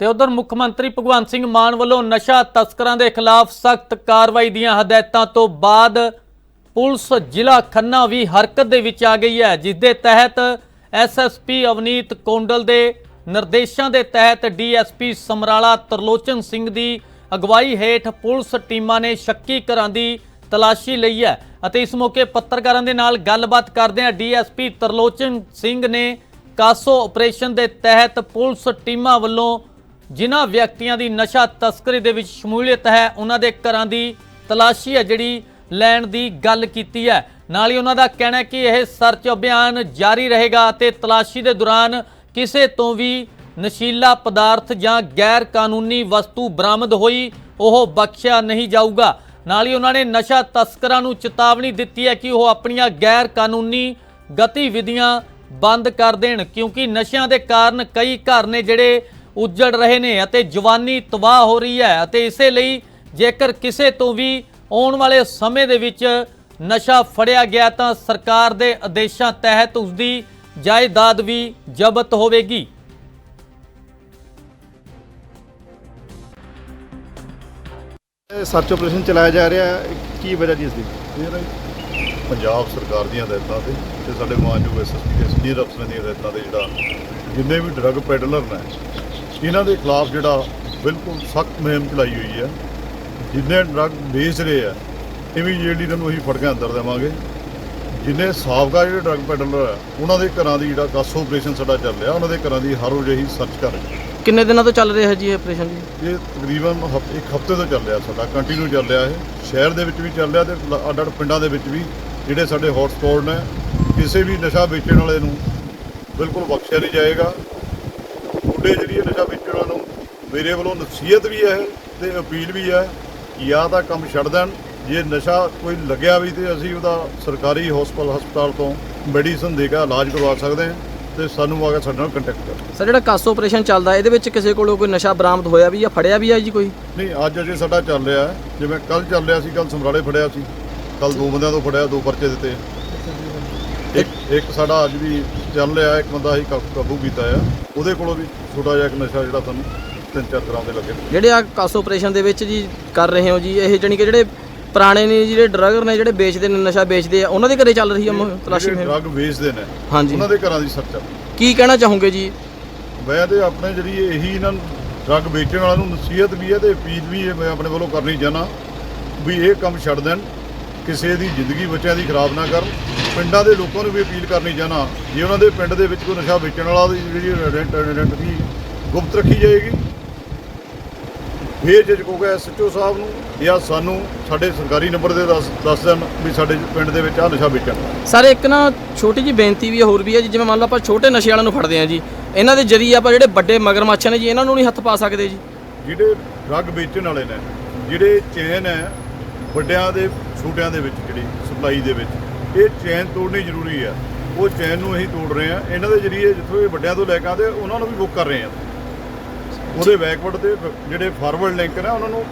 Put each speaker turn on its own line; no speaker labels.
ਤੇ ਉਧਰ ਮੁੱਖ ਮੰਤਰੀ ਭਗਵੰਤ ਸਿੰਘ ਮਾਨ ਵੱਲੋਂ ਨਸ਼ਾ ਤਸਕਰਾਂ ਦੇ ਖਿਲਾਫ ਸਖਤ ਕਾਰਵਾਈ ਦੀਆਂ ਹਦਾਇਤਾਂ ਤੋਂ ਬਾਅਦ ਪੁਲਿਸ ਜ਼ਿਲ੍ਹਾ ਖੰਨਾ ਵੀ ਹਰਕਤ ਦੇ ਵਿੱਚ ਆ ਗਈ ਹੈ, ਜਿਸ ਦੇ ਤਹਿਤ ਐਸਐਸਪੀ ਅਵਨੀਤ ਕੋਂਡਲ ਦੇ ਨਿਰਦੇਸ਼ਾਂ ਦੇ ਤਹਿਤ ਡੀਐਸਪੀ ਸਮਰਾਲਾ ਤਰਲੋਚਨ ਸਿੰਘ ਦੀ ਅਗਵਾਈ ਹੇਠ ਪੁਲਿਸ ਟੀਮਾਂ ਨੇ ਸ਼ੱਕੀ ਘਰਾਂ ਦੀ ਤਲਾਸ਼ੀ ਲਈ ਹੈ ਅਤੇ ਇਸ ਮੌਕੇ ਪੱਤਰਕਾਰਾਂ ਦੇ ਨਾਲ ਗੱਲਬਾਤ ਕਰਦਿਆਂ ਡੀਐਸਪੀ ਤਰਲੋਚਨ ਸਿੰਘ ਨੇ ਕਾਸੋ ਆਪਰੇਸ਼ਨ ਦੇ ਤਹਿਤ ਪੁਲਿਸ ਟੀਮਾਂ ਵੱਲੋਂ ਜਿਨ੍ਹਾਂ ਵਿਅਕਤੀਆਂ ਦੀ ਨਸ਼ਾ ਤਸਕਰੀ ਦੇ ਵਿੱਚ ਸ਼ਮੂਲੀਅਤ ਹੈ, ਉਹਨਾਂ ਦੇ ਘਰਾਂ ਦੀ ਤਲਾਸ਼ੀ ਹੈ ਜਿਹੜੀ ਲੈਣ ਦੀ ਗੱਲ ਕੀਤੀ ਹੈ। ਨਾਲ ਹੀ ਉਹਨਾਂ ਦਾ ਕਹਿਣਾ ਹੈ ਕਿ ਇਹ ਸਰਚ ਅਭਿਆਨ ਜਾਰੀ ਰਹੇਗਾ ਅਤੇ ਤਲਾਸ਼ੀ ਦੇ ਦੌਰਾਨ ਕਿਸੇ ਤੋਂ ਵੀ ਨਸ਼ੀਲਾ ਪਦਾਰਥ ਜਾਂ ਗੈਰ ਕਾਨੂੰਨੀ ਵਸਤੂ ਬਰਾਮਦ ਹੋਈ, ਉਹ ਬਖਸ਼ਿਆ ਨਹੀਂ ਜਾਊਗਾ। ਨਾਲ ਹੀ ਉਹਨਾਂ ਨੇ ਨਸ਼ਾ ਤਸਕਰਾਂ ਨੂੰ ਚੇਤਾਵਨੀ ਦਿੱਤੀ ਹੈ ਕਿ ਉਹ ਆਪਣੀਆਂ ਗੈਰ ਕਾਨੂੰਨੀ ਗਤੀਵਿਧੀਆਂ ਬੰਦ ਕਰ ਦੇਣ, ਕਿਉਂਕਿ ਨਸ਼ਿਆਂ ਦੇ ਕਾਰਨ ਕਈ ਘਰ ਨੇ ਜਿਹੜੇ ਉੱਜੜ ਰਹੇ ਨੇ ਅਤੇ ਜਵਾਨੀ ਤਬਾਹ ਹੋ ਰਹੀ ਹੈ ਅਤੇ ਇਸੇ ਲਈ ਜੇਕਰ ਕਿਸੇ ਤੋਂ ਵੀ ਆਉਣ ਵਾਲੇ ਸਮੇਂ ਦੇ ਵਿੱਚ ਨਸ਼ਾ ਫੜਿਆ ਗਿਆ ਤਾਂ ਸਰਕਾਰ ਦੇ ਆਦੇਸ਼ਾਂ ਤਹਿਤ ਉਸ ਦੀ ਜਾਇਦਾਦ ਵੀ ਜ਼ਬਤ ਹੋਵੇਗੀ।
ਸਰਚ ਆਪਰੇਸ਼ਨ ਚਲਾਇਆ ਜਾ ਰਿਹਾ ਹੈ। ਕੀ ਵਜ੍ਹਾ ਜੀ ਇਸ ਦੀ?
ਪੰਜਾਬ ਸਰਕਾਰ ਦੀਆਂ ਹਦਾਇਤਾਂ ਤੇ ਤੇ ਸਾਡੇ ਮਾਨਯੋਗ ਐਸਐਸਪੀ ਦੇ ਸੀਨੀਅਰ ਅਫਸਰਾਂ ਦੀਆਂ ਹਦਾਇਤਾਂ ਤੇ ਜਿਹੜਾ ਜਿੰਨੇ ਵੀ ਡਰੱਗ ਪੈਡਲਰ ਨੇ ਇਹਨਾਂ ਦੇ ਖਿਲਾਫ ਜਿਹੜਾ ਬਿਲਕੁਲ ਸਖਤ ਮੁਹਿੰਮ ਚਲਾਈ ਹੋਈ ਹੈ ਜਿੰਨੇ ਡਰੱਗ ਵੇਚ ਰਹੇ ਆ ਇਮੀਡੀਏਟਲੀ ਤੁਹਾਨੂੰ ਅਸੀਂ ਫੜ ਕੇ ਅੰਦਰ ਦੇਵਾਂਗੇ। ਜਿੰਨੇ ਸਾਬਕਾ ਜਿਹੜੇ ਡਰੱਗ ਪੈਡਲਰ ਆ ਉਹਨਾਂ ਦੇ ਘਰਾਂ ਦੀ ਜਿਹੜਾ ਕਾਸੋ ਆਪਰੇਸ਼ਨ ਸਾਡਾ ਚੱਲ ਰਿਹਾ ਉਹਨਾਂ ਦੇ ਘਰਾਂ ਦੀ ਹਰ ਰੋਜ਼ ਅਸੀਂ ਸਰਚ ਕਰ ਰਹੇ ਹਾਂ
ਕਿੰਨੇ ਦਿਨਾਂ ਤੋਂ ਚੱਲ ਰਿਹਾ ਜੀ ਇਹ ਆਪਰੇਸ਼ਨ ਜੀ?
ਇਹ ਤਕਰੀਬਨ ਹਫ- ਇੱਕ ਹਫ਼ਤੇ ਤੋਂ ਚੱਲ ਰਿਹਾ ਸਾਡਾ ਕੰਟੀਨਿਊ ਚੱਲ ਰਿਹਾ ਇਹ। ਸ਼ਹਿਰ ਦੇ ਵਿੱਚ ਵੀ ਚੱਲ ਰਿਹਾ ਤੇ ਲ- ਅੱਡ ਅੱਡ ਪਿੰਡਾਂ ਦੇ ਵਿੱਚ ਵੀ ਜਿਹੜੇ ਸਾਡੇ ਹੌਟ ਸਪੌਟ ਨੇ ਕਿਸੇ ਵੀ ਨਸ਼ਾ ਵੇਚਣ ਵਾਲੇ ਨੂੰ ਬਿਲਕੁਲ ਬਖਸ਼ਿਆ ਨਹੀਂ ਜਾਏਗਾ। ਮੁੰਡੇ ਜਿਹੜੀ ਨਸ਼ਾ ਵੇਚਣ ਵਾਲਿਆਂ ਨੂੰ ਮੇਰੇ ਵੱਲੋਂ ਨਸੀਹਤ ਵੀ ਹੈ ਤੇ ਅਪੀਲ ਵੀ ਹੈ ਕਿ ਜਾਂ ਤਾਂ ਕੰਮ ਛੱਡ ਦੇਣ। ਜੇ ਨਸ਼ਾ ਕੋਈ ਲੱਗਿਆ ਵੀ ਤੇ ਅਸੀਂ ਉਹਦਾ ਸਰਕਾਰੀ ਹਸਪਤਾਲ ਹਸਪਤਾਲ ਤੋਂ ਮੈਡੀਸਨ ਦੇ ਕੇ ਇਲਾਜ ਕਰਵਾ ਸਕਦੇ ਹਾਂ ਤੇ ਸਾਨੂੰ ਆ ਕੇ ਸਾਡੇ ਨਾਲ ਕੰਟੈਕਟ ਕਰੋ।
ਸਰ ਜਿਹੜਾ ਕਾਸੋ ਆਪਰੇਸ਼ਨ ਚੱਲਦਾ ਇਹਦੇ ਵਿੱਚ ਕਿਸੇ ਕੋਲੋਂ ਕੋਈ ਨਸ਼ਾ ਬਰਾਮਦ ਹੋਇਆ ਵੀ ਜਾਂ ਫੜਿਆ ਵੀ ਹੈ ਜੀ ਕੋਈ?
ਨਹੀਂ ਅੱਜ ਅਜੇ ਸਾਡਾ ਚੱਲ ਰਿਹਾ ਹੈ। ਜਿਵੇਂ ਕੱਲ ਚੱਲ ਰਿਹਾ ਸੀ ਕੱਲ ਸਮਰਾਲੇ ਫੜਿਆ ਸੀ। ਕੱਲ ਦੋ ਬੰਦਿਆਂ ਤੋਂ ਫੜਿਆ ਦੋ ਪਰਚੇ ਦਿੱਤੇ। ਇੱਕ ਇੱਕ ਸਾਡਾ ਅੱਜ ਵੀ ਚੱਲ ਰਿਹਾ ਇੱਕ ਬੰਦਾ ਕਾ- ਕਾਬੂ ਕੀਤਾ ਆ। ਉਹਦੇ ਕੋਲੋਂ ਵੀ ਛੋਟਾ ਜਿਹਾ ਇੱਕ ਨਸ਼ਾ ਜਿਹੜਾ ਤੁਹਾਨੂੰ ਤਿੰਨ ਚਾਰ ਗ੍ਰਾਮ ਦੇ ਲੱਗੇ।
ਜਿਹੜੇ ਆ ਕਾਸੋ ਆਪਰੇਸ਼ਨ ਦੇ ਵਿੱਚ ਜੀ ਕਰ ਰਹੇ ਹੋ ਜੀ ਇਹ ਜਾਣੀ ਕਿ ਜਿਹੜੇ ਪੁਰਾਣੇ ਨੇ ਜਿਹੜੇ ਡਰੱਗਰ ਨੇ ਜਿਹੜੇ ਵੇਚਦੇ ਨੇ ਨਸ਼ਾ ਵੇਚਦੇ ਆ ਉਹਨਾਂ ਦੇ ਘਰੇ ਚੱਲ ਰਹੀ ਹੈ ਮੁਹਿੰਮ, ਤਲਾਸ਼ੀ ਮੁਹਿੰਮ?
ਡਰੱਗ ਵੇਚਦੇ ਨੇ
ਹਾਂਜੀ।
ਉਹਨਾਂ ਦੇ ਘਰਾਂ ਦੀ ਸਰਚ। ਆ
ਕੀ ਕਹਿਣਾ ਚਾਹੋਗੇ ਜੀ?
ਮੈਂ ਤੇ ਆਪਣੇ ਜਿਹੜੀ ਇਹੀ ਇਹਨਾਂ ਨੂੰ ਡਰੱਗ ਵੇਚਣ ਵਾਲਿਆਂ ਨੂੰ ਨਸੀਹਤ ਵੀ ਹੈ ਤੇ ਅਪੀਲ ਵੀ ਹੈ ਮੈਂ ਆਪਣੇ ਵੱਲੋਂ ਕਰਨੀ ਚਾਹਨਾ ਵੀ ਇਹ ਕੰਮ ਛੱਡ ਦੇਣ। ਕਿਸੇ ਦੀ ਜ਼ਿੰਦਗੀ ਬੱਚਿਆਂ ਦੀ ਖਰਾਬ ਨਾ ਕਰਨ। ਪਿੰਡਾਂ ਦੇ ਲੋਕਾਂ ਨੂੰ ਵੀ ਅਪੀਲ ਕਰਨੀ ਚਾਹਨਾ ਜੇ ਉਹਨਾਂ ਦੇ ਪਿੰਡ ਦੇ ਵਿੱਚ ਕੋਈ ਨਸ਼ਾ ਵੇਚਣ ਵਾਲਾ ਦੀ ਜਿਹੜੀ ਦੀ ਗੁਪਤ ਰੱਖੀ ਜਾਏਗੀ। ਫੇਰ ਜੇ ਕਹੋਗੇ ਐਸਐਚਓ ਸਾਹਿਬ ਨੂੰ ਜਾਂ ਸਾਨੂੰ ਸਾਡੇ ਸਰਕਾਰੀ ਨੰਬਰ ਦੇ ਦੱਸ ਦੱਸ ਦੇਣ ਵੀ ਸਾਡੇ ਪਿੰਡ ਦੇ ਵਿੱਚ ਆ ਨਸ਼ਾ ਵੇਚਣ।
ਸਰ ਇੱਕ ਨਾ ਛੋਟੀ ਜੀ ਬੇਨਤੀ ਵੀ ਹੋਰ ਵੀ ਹੈ ਜੀ ਜਿਵੇਂ ਮੰਨ ਲਓ ਆਪਾਂ ਛੋਟੇ ਨਸ਼ੇ ਵਾਲਿਆਂ ਨੂੰ ਫੜਦੇ ਆ ਜੀ ਇਹਨਾਂ ਦੇ ਜਰੀਏ ਆਪਾਂ ਜਿਹੜੇ ਵੱਡੇ ਮਗਰਮੱਛ ਨੇ ਜੀ ਇਹਨਾਂ ਨੂੰ ਨਹੀਂ ਹੱਥ ਪਾ ਸਕਦੇ ਜੀ।
ਜਿਹੜੇ ਡਰੱਗ ਵੇਚਣ ਵਾਲੇ ਨੇ ਜਿਹੜੇ ਚੇਨ ਹੈ ਵੱਡਿਆਂ ਦੇ ਛੋਟਿਆਂ ਦੇ ਵਿੱਚ ਜਿਹੜੀ ਸਪਲਾਈ ਦੇ ਵਿੱਚ, ਇਹ ਚੈਨ ਤੋੜਨੀ ਜ਼ਰੂਰੀ ਆ। ਉਹ ਚੈਨ ਨੂੰ ਅਸੀਂ ਤੋੜ ਰਹੇ ਹਾਂ ਇਹਨਾਂ ਦੇ ਜਰੀਏ ਜਿੱਥੋਂ ਇਹ ਵੱਡਿਆਂ ਤੋਂ ਲੈ ਕੇ ਆਉਂਦੇ, ਉਹਨਾਂ ਨੂੰ ਵੀ ਬੁੱਕ ਕਰ ਰਹੇ ਹਾਂ ਉਹਦੇ ਬੈਕਵਰਡ ਤੇ ਜਿਹੜੇ ਫਾਰਵਰਡ ਲਿੰਕ ਨੇ, ਉਹਨਾਂ ਨੂੰ